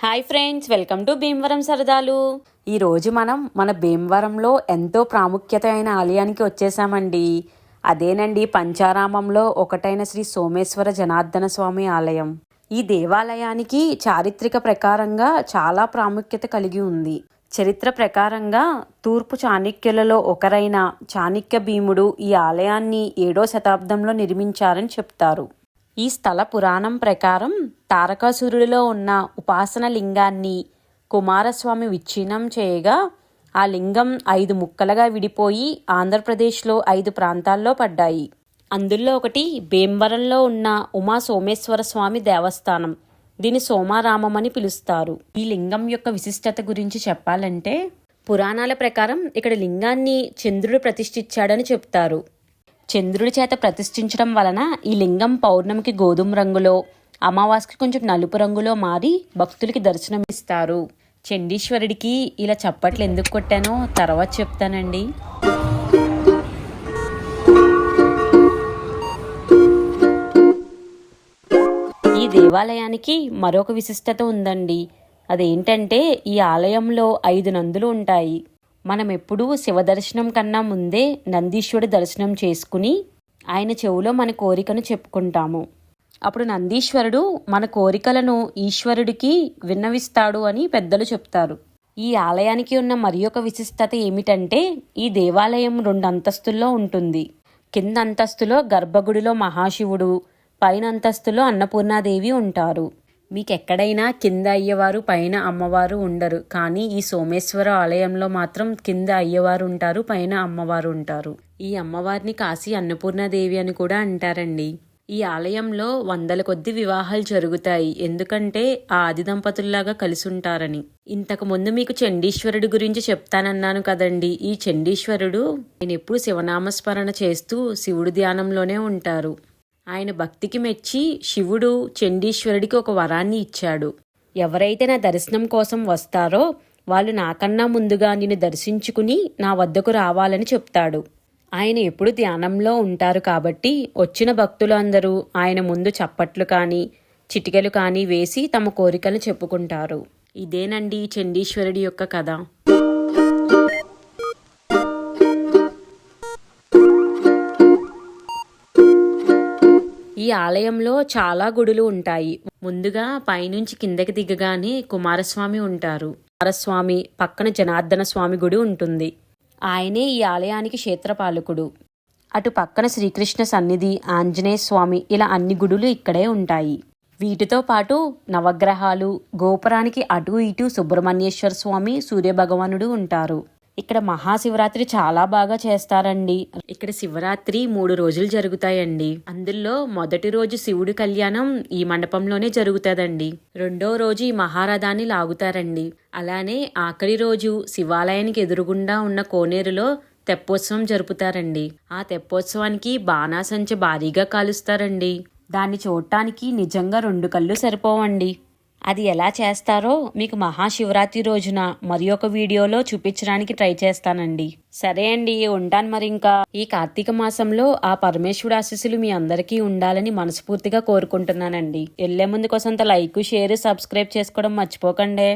Hi friends welcome to Bhimavaram సరదాలు. ఈరోజు మనం మన భీమవరంలో ఎంతో ప్రాముఖ్యత అయిన ఆలయానికి వచ్చేసామండి. అదేనండి పంచారామంలో ఒకటైన శ్రీ సోమేశ్వర జనార్దన స్వామి ఆలయం. ఈ దేవాలయానికి చారిత్రక ప్రకారంగా చాలా ప్రాముఖ్యత కలిగి ఉంది. చరిత్ర ప్రకారంగా తూర్పు చాణక్యులలో ఒకరైన చాణక్య భీముడు ఈ ఆలయాన్ని ఏడో శతాబ్దంలో నిర్మించారని చెప్తారు. ఈ స్థల పురాణం ప్రకారం తారకాసురుడిలో ఉన్న ఉపాసన లింగాన్ని కుమారస్వామి విచ్ఛిన్నం చేయగా ఆ లింగం ఐదు ముక్కలుగా విడిపోయి ఆంధ్రప్రదేశ్లో ఐదు ప్రాంతాల్లో పడ్డాయి. అందులో ఒకటి భీమవరంలో ఉన్న ఉమా సోమేశ్వర స్వామి దేవస్థానం. దీని సోమారామం అని పిలుస్తారు. ఈ లింగం యొక్క విశిష్టత గురించి చెప్పాలంటే పురాణాల ప్రకారం ఇక్కడ లింగాన్ని చంద్రుడు ప్రతిష్ఠించాడని చెప్తారు. చంద్రుడి చేత ప్రతిష్ఠించడం వలన ఈ లింగం పౌర్ణమికి గోధుమ రంగులో అమావాస్యకి కొంచెం నలుపు రంగులో మారి భక్తులకి దర్శనం ఇస్తారు చండీశ్వరుడికి ఇలా చప్పట్లు ఎందుకు కొట్టానో తర్వాత చెప్తానండి. ఈ దేవాలయానికి మరొక విశిష్టత ఉందండి. అదేంటంటే ఈ ఆలయంలో ఐదు నందులు ఉంటాయి. మనం ఎప్పుడూ శివ దర్శనం కన్నా ముందే నందీశ్వరుడి దర్శనం చేసుకుని ఆయన చెవులో మన కోరికను చెప్పుకుంటాము. అప్పుడు నందీశ్వరుడు మన కోరికలను ఈశ్వరుడికి విన్నవిస్తాడు అని పెద్దలు చెప్తారు. ఈ ఆలయానికి ఉన్న మరి ఒక విశిష్టత ఏమిటంటే ఈ దేవాలయం రెండు అంతస్తుల్లో ఉంటుంది. కింద అంతస్తులో గర్భగుడిలో మహాశివుడు పైన అంతస్తులో అన్నపూర్ణాదేవి ఉంటారు. మీకు ఎక్కడైనా కింద అయ్యవారు పైన అమ్మవారు ఉండరు. కానీ ఈ సోమేశ్వర ఆలయంలో మాత్రం కింద అయ్యవారు ఉంటారు పైన అమ్మవారు ఉంటారు. ఈ అమ్మవారిని కాశీ అన్నపూర్ణాదేవి అని కూడా అంటారండి. ఈ ఆలయంలో వందల కొద్ది వివాహాలు జరుగుతాయి. ఎందుకంటే ఆ ఆది దంపతుల్లాగా కలిసి ఉంటారని ఇంతకు ముందు మీకు చండీశ్వరుడు గురించి చెప్తానన్నాను కదండి. ఈ చండీశ్వరుడు నేను ఎప్పుడు శివనామస్మరణ చేస్తూ శివుడు ధ్యానంలోనే ఉంటారు. ఆయన భక్తికి మెచ్చి శివుడు చండీశ్వరుడికి ఒక వరాన్ని ఇచ్చాడు. ఎవరైతే నా దర్శనం కోసం వస్తారో వాళ్ళు నాకన్నా ముందుగా నిన్ను దర్శించుకుని నా వద్దకు రావాలని చెప్తాడు. ఆయన ఎప్పుడు ధ్యానంలో ఉంటారు కాబట్టి వచ్చిన భక్తులు అందరూ ఆయన ముందు చప్పట్లు కానీ చిటికలు కానీ వేసి తమ కోరికలు చెప్పుకుంటారు. ఇదేనండి చండీశ్వరుడి యొక్క కథ. ఈ ఆలయంలో చాలా గుడులు ఉంటాయి. ముందుగా పైనుంచి కిందకి దిగగానే కుమారస్వామి ఉంటారు. కుమారస్వామి పక్కన జనార్దన స్వామి గుడి ఉంటుంది. ఆయనే ఈ ఆలయానికి క్షేత్రపాలకుడు. అటు పక్కన శ్రీకృష్ణ సన్నిధి ఆంజనేయ స్వామి ఇలా అన్ని గుడులు ఇక్కడే ఉంటాయి. వీటితో పాటు నవగ్రహాలు గోపురానికి అటు ఇటు సుబ్రహ్మణ్యేశ్వర స్వామి సూర్యభగవానుడు ఉంటారు. ఇక్కడ మహాశివరాత్రి చాలా బాగా చేస్తారండి. ఇక్కడ శివరాత్రి మూడు రోజులు జరుగుతాయండి. అందులో మొదటి రోజు శివుడి కళ్యాణం ఈ మండపంలోనే జరుగుతుందండి. రెండో రోజు ఈ మహారథాన్ని లాగుతారండి. అలానే ఆఖరి రోజు శివాలయానికి ఎదురుగుండా ఉన్న కోనేరులో తెప్పోత్సవం జరుపుతారండి. ఆ తెప్పోత్సవానికి బాణాసంచ భారీగా కాలుస్తారండి. దాన్ని చూడటానికి నిజంగా రెండు కళ్ళు సరిపోవండి. అది ఎలా చేస్తారో మీకు మహాశివరాత్రి రోజున మరి ఒక వీడియోలో చూపించడానికి ట్రై చేస్తానండి. సరే అండి ఉంటాను మరి ఇంకా. ఈ కార్తీక మాసంలో ఆ పరమేశ్వరుడు ఆశీస్సులు మీ అందరికీ ఉండాలని మనస్ఫూర్తిగా కోరుకుంటున్నానండి. వెళ్ళే ముందు కోసం లైక్ షేర్ సబ్స్క్రైబ్ చేసుకోవడం మర్చిపోకండి.